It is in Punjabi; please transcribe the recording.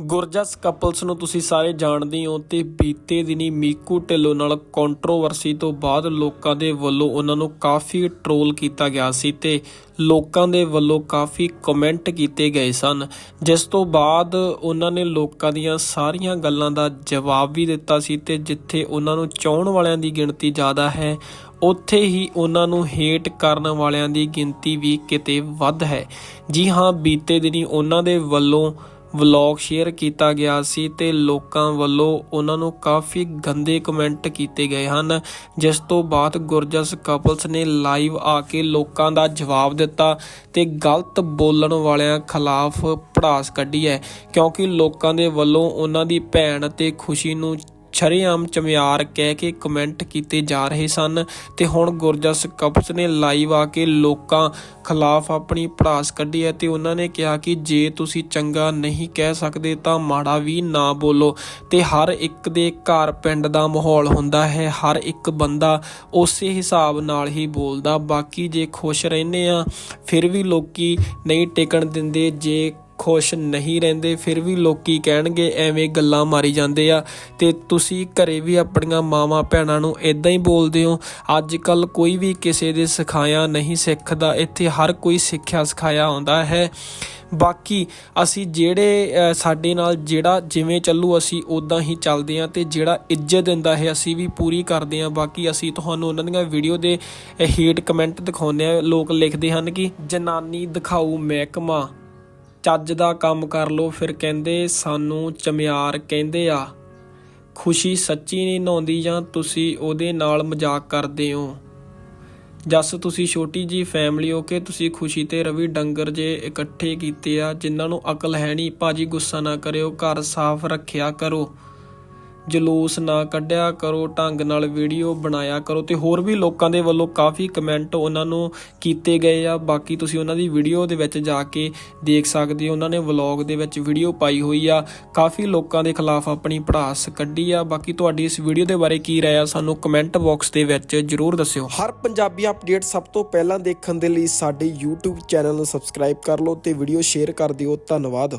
ਗੁਰਜਸ ਕਪਲਸ ਨੂੰ ਤੁਸੀਂ ਸਾਰੇ ਜਾਣਦੇ ਹੋ ਤੇ ਬੀਤੇ ਦਿਨੀ ਮੀਕੂ ਢਿੱਲੋਂ ਨਾਲ ਕੰਟਰੋਵਰਸੀ ਤੋਂ ਬਾਅਦ ਲੋਕਾਂ ਦੇ ਵੱਲੋਂ ਉਹਨਾਂ ਨੂੰ ਕਾਫੀ ਟ੍ਰੋਲ ਕੀਤਾ ਗਿਆ ਸੀ ਤੇ ਲੋਕਾਂ ਦੇ ਵੱਲੋਂ ਕਾਫੀ ਕਮੈਂਟ ਕੀਤੇ ਗਏ ਸਨ। ਜਿਸ ਤੋਂ ਬਾਅਦ ਉਹਨਾਂ ਨੇ ਲੋਕਾਂ ਦੀਆਂ ਸਾਰੀਆਂ ਗੱਲਾਂ ਦਾ ਜਵਾਬ ਵੀ ਦਿੱਤਾ ਸੀ ਤੇ ਜਿੱਥੇ ਉਹਨਾਂ ਨੂੰ ਚਾਹਣ ਵਾਲਿਆਂ ਦੀ ਗਿਣਤੀ ਜ਼ਿਆਦਾ ਹੈ, ਉੱਥੇ ਹੀ ਉਹਨਾਂ ਨੂੰ ਹੇਟ ਕਰਨ ਵਾਲਿਆਂ ਦੀ ਗਿਣਤੀ ਵੀ ਕਿਤੇ ਵੱਧ ਹੈ। ਜੀ ਹਾਂ, ਬੀਤੇ ਦਿਨੀ ਉਹਨਾਂ ਦੇ ਵੱਲੋਂ ਵਲੌਗ ਸ਼ੇਅਰ ਕੀਤਾ ਗਿਆ ਸੀ ਤੇ ਲੋਕਾਂ ਵੱਲੋਂ ਉਹਨਾਂ ਨੂੰ ਕਾਫੀ ਗੰਦੇ ਕਮੈਂਟ ਕੀਤੇ ਗਏ ਹਨ। ਜਿਸ ਤੋਂ ਬਾਅਦ ਗੁਰਜਸ ਕਪਲਸ ਨੇ ਲਾਈਵ ਆ ਕੇ ਲੋਕਾਂ ਦਾ ਜਵਾਬ ਦਿੱਤਾ ਤੇ ਗਲਤ ਬੋਲਣ ਵਾਲਿਆਂ ਖਿਲਾਫ ਪੜਾਸ ਕੱਢੀ ਹੈ। ਕਿਉਂਕਿ ਲੋਕਾਂ ਦੇ ਵੱਲੋਂ ਉਹਨਾਂ ਦੀ ਭੈਣ ਤੇ ਖੁਸ਼ੀ ਨੂੰ ਸ਼ਰੇਆਮ ਚਮਿਆਰ ਕਹਿ ਕੇ ਕਮੈਂਟ ਕੀਤੇ ਜਾ ਰਹੇ ਸਨ ਤੇ ਹੁਣ ਗੁਰਜਸ ਕਪਸ ਨੇ ਲਾਈਵ ਆ ਕੇ ਲੋਕਾਂ ਖਿਲਾਫ ਆਪਣੀ ਪੜਾਸ ਕੱਢੀ ਹੈ ਤੇ ਉਹਨਾਂ ਨੇ ਕਿਹਾ ਕਿ ਜੇ ਤੁਸੀਂ ਚੰਗਾ ਨਹੀਂ ਕਹਿ ਸਕਦੇ ਤਾਂ ਮਾੜਾ ਵੀ ਨਾ ਬੋਲੋ ਤੇ ਹਰ ਇੱਕ ਦੇ ਘਰ ਪਿੰਡ ਦਾ ਮਾਹੌਲ ਹੁੰਦਾ ਹੈ, ਹਰ ਇੱਕ ਬੰਦਾ ਉਸੇ ਹਿਸਾਬ ਨਾਲ ਹੀ ਬੋਲਦਾ। ਬਾਕੀ ਜੇ ਖੁਸ਼ ਰਹਿੰਦੇ ਆ, ਫਿਰ ਵੀ ਲੋਕੀ ਨਹੀਂ ਟਿਕਣ ਦਿੰਦੇ। ਜੇ ਖੁਸ਼ ਨਹੀਂ ਰਹਿੰਦੇ, ਫਿਰ ਵੀ ਲੋਕੀ ਕਹਿਣਗੇ ਐਵੇਂ ਗੱਲਾਂ ਮਾਰੀ ਜਾਂਦੇ ਆ। ਤੇ ਤੁਸੀਂ ਘਰੇ ਵੀ ਆਪਣੀਆਂ ਮਾਵਾਂ ਭੈਣਾਂ ਨੂੰ ਇਦਾਂ ਹੀ ਬੋਲਦੇ ਹੋ ਅੱਜ ਕੱਲ ਕੋਈ ਵੀ ਕਿਸੇ ਦੇ ਸਿਖਾਇਆ ਨਹੀਂ ਸਿੱਖਦਾ, ਇੱਥੇ ਹਰ ਕੋਈ ਸਿੱਖਿਆ ਸਿਖਾਇਆ ਆਉਂਦਾ ਹੈ। ਬਾਕੀ ਅਸੀਂ ਜਿਹੜੇ ਸਾਡੇ ਨਾਲ ਜਿਹੜਾ ਜਿਵੇਂ ਚੱਲੂ, ਅਸੀਂ ਉਦਾਂ ਹੀ ਚੱਲਦੇ ਹਾਂ ਤੇ ਜਿਹੜਾ ਇੱਜ਼ਤ ਦਿੰਦਾ ਹੈ, ਅਸੀਂ ਵੀ ਪੂਰੀ ਕਰਦੇ ਹਾਂ। ਬਾਕੀ ਅਸੀਂ ਤੁਹਾਨੂੰ ਉਹਨਾਂ ਦੀਆਂ ਵੀਡੀਓ ਦੇ ਹੇਟ ਕਮੈਂਟ ਦਿਖਾਉਂਦੇ ਆ ਲੋਕ ਲਿਖਦੇ ਹਨ ਕਿ, ਜਨਾਨੀ ਦਿਖਾਊ ਮਹਿਕਮਾ। ਚੱਜ ਦਾ ਕੰਮ ਕਰ ਲੋ ਫਿਰ ਕਹਿੰਦੇ ਸਾਨੂੰ ਚਮਿਆਰ ਕਹਿੰਦੇ ਆ। ਖੁਸ਼ੀ ਸੱਚੀ ਨਹੀਂ ਨਹਾਉਂਦੀ ਜਾਂ ਤੁਸੀਂ ਉਹਦੇ ਨਾਲ ਮਜ਼ਾਕ ਕਰਦੇ ਹੋ। ਜਸ, ਤੁਸੀਂ ਛੋਟੀ ਜੀ ਫੈਮਿਲੀ ਹੋ ਕੇ ਤੁਸੀਂ ਖੁਸ਼ੀ ਤੇ ਰਵੀ ਡੰਗਰ ਜੇ ਇਕੱਠੇ ਕੀਤੇ ਆ, ਜਿਨ੍ਹਾਂ ਨੂੰ ਅਕਲ ਹੈ ਨਹੀਂ, ਭਾਜੀ ਗੁੱਸਾ ਨਾ ਕਰਿਓ, ਘਰ ਸਾਫ਼ ਰੱਖਿਆ ਕਰੋ। ਜਲੂਸ ਨਾ ਕੱਢਿਆ ਕਰੋ, ਢੰਗ ਨਾਲ ਵੀਡੀਓ ਬਣਾਇਆ ਕਰੋ ਤੇ ਹੋਰ ਵੀ ਲੋਕਾਂ ਦੇ ਵੱਲੋਂ ਕਾਫੀ ਕਮੈਂਟ ਉਹਨਾਂ ਨੂੰ ਕੀਤੇ ਗਏ ਆ। ਬਾਕੀ ਤੁਸੀਂ ਉਹਨਾਂ ਦੀ ਵੀਡੀਓ ਦੇ ਵਿੱਚ ਜਾ ਕੇ ਦੇਖ ਸਕਦੇ ਹੋ, ਉਹਨਾਂ ਨੇ ਵਲੌਗ ਦੇ ਵਿੱਚ ਵੀਡੀਓ ਪਾਈ ਹੋਈ ਆ। ਕਾਫੀ ਲੋਕਾਂ ਦੇ ਖਿਲਾਫ ਆਪਣੀ ਪੜਾਸ ਕੱਢੀ ਆ। ਬਾਕੀ ਤੁਹਾਡੀ ਇਸ ਵੀਡੀਓ ਦੇ ਬਾਰੇ ਕੀ ਰਾਏ ਆ, ਸਾਨੂੰ ਕਮੈਂਟ ਬਾਕਸ ਦੇ ਵਿੱਚ ਜਰੂਰ ਦੱਸਿਓ। ਹਰ ਪੰਜਾਬੀ ਅਪਡੇਟ ਸਭ ਤੋਂ ਪਹਿਲਾਂ ਦੇਖਣ ਦੇ ਲਈ ਸਾਡੇ YouTube ਚੈਨਲ ਨੂੰ ਸਬਸਕ੍ਰਾਈਬ ਕਰ ਲਓ ਤੇ ਵੀਡੀਓ ਸ਼ੇਅਰ ਕਰ ਦਿਓ। ਧੰਨਵਾਦ।